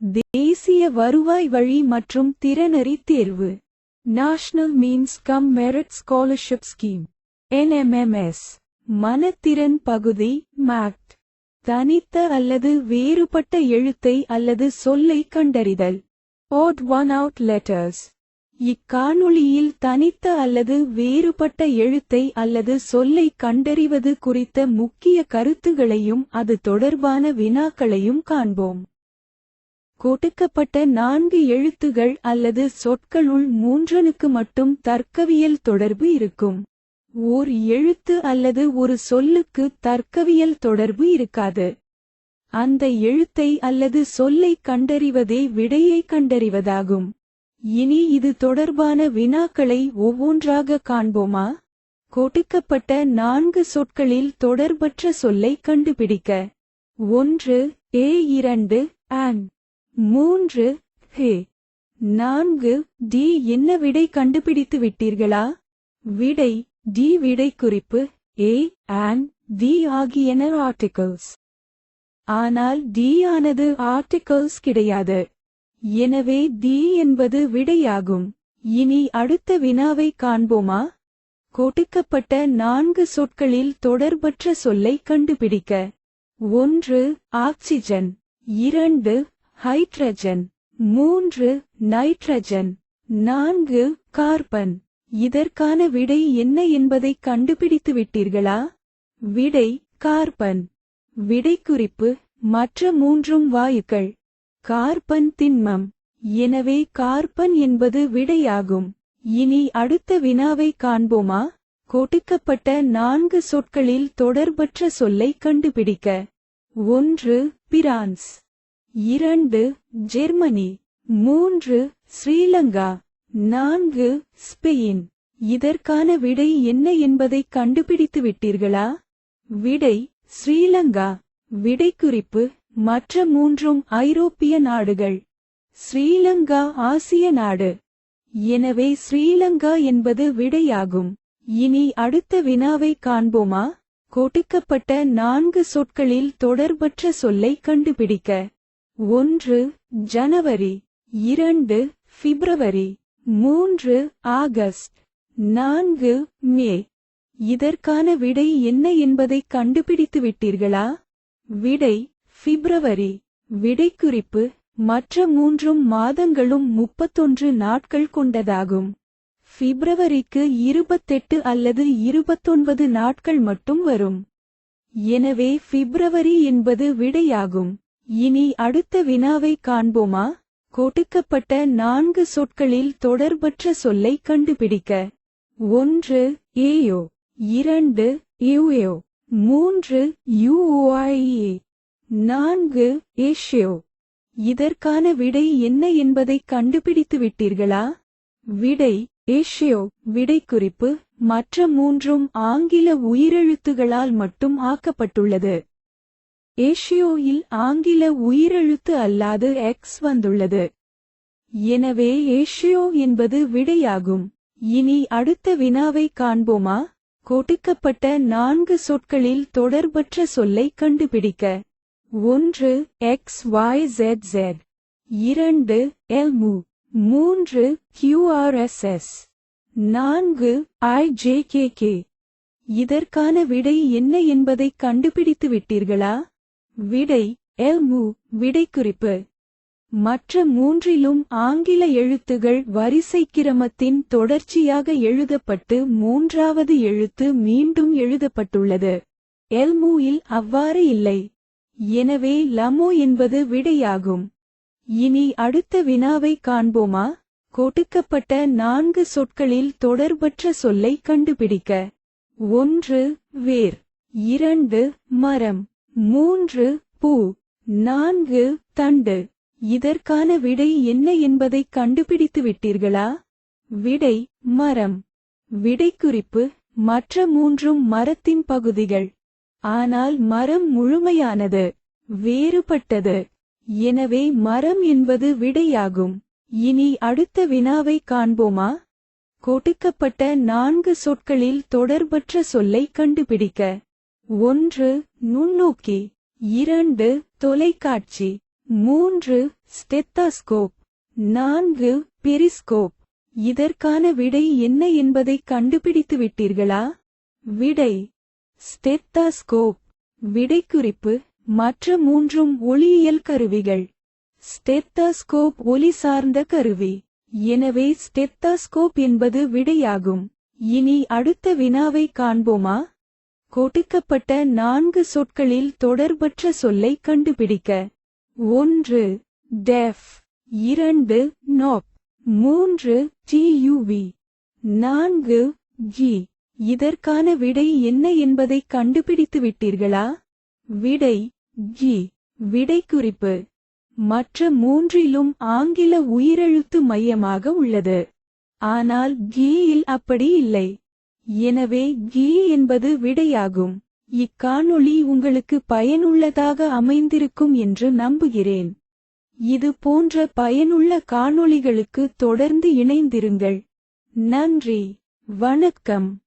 தேசிய வருவாய் வழி மற்றும் திறனறி தேர்வு. National means cum merit scholarship scheme NMMS மனத்திறன் பகுதி மேக்ட் தனித்த அல்லது வேறுபட்ட எழுத்தை அல்லது சொல்லை கண்டறிதல். ஓட் ஒன் அவுட் லெட்டர்ஸ் இக்காணொளியில் தனித்த அல்லது வேறுபட்ட எழுத்தை அல்லது சொல்லை கண்டறிவது குறித்த முக்கிய கருத்துகளையும் அது தொடர்பான வினாக்களையும் காண்போம். கொடுக்கப்பட்ட நான்கு எழுத்துகள் அல்லது சொற்களுள் மூன்றனுக்கு மட்டும் தர்க்கவியல் தொடர்பு இருக்கும். ஓர் எழுத்து அல்லது ஒரு சொல்லுக்கு தர்க்கவியல் தொடர்பு இருக்காது. அந்த எழுத்தை அல்லது சொல்லை கண்டறிவதே விடையை கண்டறிவதாகும். இனி இது தொடர்பான வினாக்களை ஒவ்வொன்றாக காண்போமா? கொடுக்கப்பட்ட நான்கு சொற்களில் தொடர்பற்ற சொல்லை கண்டுபிடிக்க. ஒன்று ஏ இரண்டு ஆன் மூன்று ஹே. நான்கு டி என்ன விடை கண்டுபிடித்து விட்டீர்களா? விடை டி விடை குறிப்பு ஏ அண்ட் தி ஆகியன ஆர்டிகல்ஸ் ஆனால் டி ஆனது ஆர்டிகல்ஸ் கிடையாது. எனவே தி என்பது விடையாகும். இனி அடுத்த வினாவை காண்போமா? கொடுக்கப்பட்ட நான்கு சொற்களில் தொடர்பற்ற சொல்லை கண்டுபிடிக்க. ஒன்று ஆக்சிஜன். இரண்டு ஹைட்ரஜன் மூன்று நைட்ரஜன் நான்கு கார்பன். இதற்கான விடை என்ன என்பதை கண்டுபிடித்து விட்டீர்களா? விடை கார்பன். விடை குறிப்பு மற்ற மூன்றும் வாயுக்கள். கார்பன் திண்மம். எனவே கார்பன் என்பது விடையாகும். இனி அடுத்த வினாவை காண்போமா? கொடுக்கப்பட்ட நான்கு சொற்களில் தொடர்பற்ற சொல்லை கண்டுபிடிக்க. ஒன்று பிரான்ஸ். இரண்டு ஜெர்மனி. மூன்று ஸ்ரீலங்கா. நான்கு ஸ்பெயின். இதற்கான விடை என்ன என்பதை கண்டுபிடித்து விட்டீர்களா? விடை ஸ்ரீலங்கா. விடை குறிப்பு மற்ற மூன்றும் ஐரோப்பிய நாடுகள். ஸ்ரீலங்கா ஆசிய நாடு. எனவே ஸ்ரீலங்கா என்பது விடையாகும். இனி அடுத்த வினாவை காண்போமா? கொடுக்கப்பட்ட நான்கு சொற்களில் தொடர்பற்ற சொல்லை கண்டுபிடிக்க. ஒன்று ஜனவரி இரண்டு பிப்ரவரி மூன்று ஆகஸ்ட் நான்கு மே. இதற்கான விடை என்ன என்பதை கண்டுபிடித்து விட்டீர்களா? விடை பிப்ரவரி. விடைக்குறிப்பு மற்ற மூன்றும் மாதங்களும் முப்பத்தொன்று நாட்கள் கொண்டதாகும். பிப்ரவரிக்கு இருபத்தெட்டு அல்லது இருபத்தொன்பது நாட்கள் மட்டும் வரும். எனவே பிப்ரவரி என்பது விடையாகும். இனி அடுத்த வினாவை காண்போமா? கொடுக்கப்பட்ட நான்கு சொற்களில் தொடர்பற்ற சொல்லை கண்டுபிடிக்க. ஒன்று ஏயோ. இரண்டு யூயோ மூன்று யூஓஐஏ. நான்கு ஏஷியோ. இதற்கான விடை என்ன என்பதை கண்டுபிடித்து விட்டீர்களா? விடை ஏஷியோ. விடை குறிப்பு மற்ற மூன்றும் ஆங்கில உயிரெழுத்துகளால் மட்டும் ஆக்கப்பட்டுள்ளது. ஏஷியோயில் ஆங்கில உயிரெழுத்து அல்லாது எக்ஸ் வந்துள்ளது. எனவே ஏஷியோ என்பது விடையாகும். இனி அடுத்த வினாவை காண்போமா? கொடுக்கப்பட்ட நான்கு சொற்களில் தொடர்பற்ற சொல்லை கண்டுபிடிக்க. ஒன்று எக்ஸ் ஒய் ஜெட் ஜெட் இரண்டு எல்மு மூன்று கியூஆர்எஸ்எஸ் நான்கு ஐஜே கே கே இதற்கான விடை என்ன என்பதை கண்டுபிடித்து விட்டீர்களா விடை எல்மு விடை குறிப்பு மற்ற மூன்றிலும் ஆங்கில எழுத்துகள் வரிசை கிரமத்தின் தொடர்ச்சியாக எழுதப்பட்டு மூன்றாவது எழுத்து மீண்டும் எழுதப்பட்டுள்ளது. எல்மூயில் அவ்வாறு இல்லை. எனவே லமோ என்பது விடையாகும். இனி அடுத்த வினாவை காண்போமா? கொடுக்கப்பட்ட நான்கு சொற்களில் தொடர்பற்ற சொல்லை கண்டுபிடிக்க. ஒன்று வேர். இரண்டு மரம். மூன்று பூ. நான்கு தண்டு. இதற்கான விடை என்ன என்பதை கண்டுபிடித்து விட்டீர்களா? விடை மரம். விடைக்குறிப்பு மற்ற மூன்றும் மரத்தின் பகுதிகள். ஆனால் மரம் முழுமையானது வேறுபட்டது. எனவே மரம் என்பது விடையாகும். இனி அடுத்த வினாவை காண்போமா? கொடுக்கப்பட்ட நான்கு சொற்களில் தொடர்பற்ற சொல்லை கண்டுபிடிக்க. ஒன்று நுண்ணோக்கி இரண்டு தொலைக்காட்சி மூன்று ஸ்டெத்தாஸ்கோப் நான்கு பெரிஸ்கோப். இதற்கான விடை என்ன என்பதை கண்டுபிடித்து விட்டீர்களா? விடை. ஸ்டெத்தாஸ்கோப். விடைக்குறிப்பு மற்ற மூன்றும் ஒளியியல் கருவிகள். ஸ்டெத்தாஸ்கோப் ஒலி சார்ந்த கருவி. எனவே ஸ்டெத்தாஸ்கோப் என்பது விடையாகும். இனி அடுத்த வினாவை காண்போமா? கொடுக்கப்பட்ட நான்கு சொற்களில் தொடர்பற்ற சொல்லை கண்டுபிடிக்க. ஒன்று டெஃப். இரண்டு நோப். மூன்று டியூவி நான்கு ஜி. இதற்கான விடை என்ன என்பதை கண்டுபிடித்து விட்டீர்களா விடை ஜி. விடை குறிப்பு மற்ற மூன்றிலும் ஆங்கில உயிரெழுத்து மையமாக உள்ளது. ஆனால் ஜியில் அப்படி இல்லை. எனவே கீ என்பது விடையாகும். இக்காணொளி உங்களுக்கு பயனுள்ளதாக அமைந்திருக்கும் என்று நம்புகிறேன். இது போன்ற பயனுள்ள காணொளிகளுக்கு தொடர்ந்து இணைந்திருங்கள். நன்றி. வணக்கம்.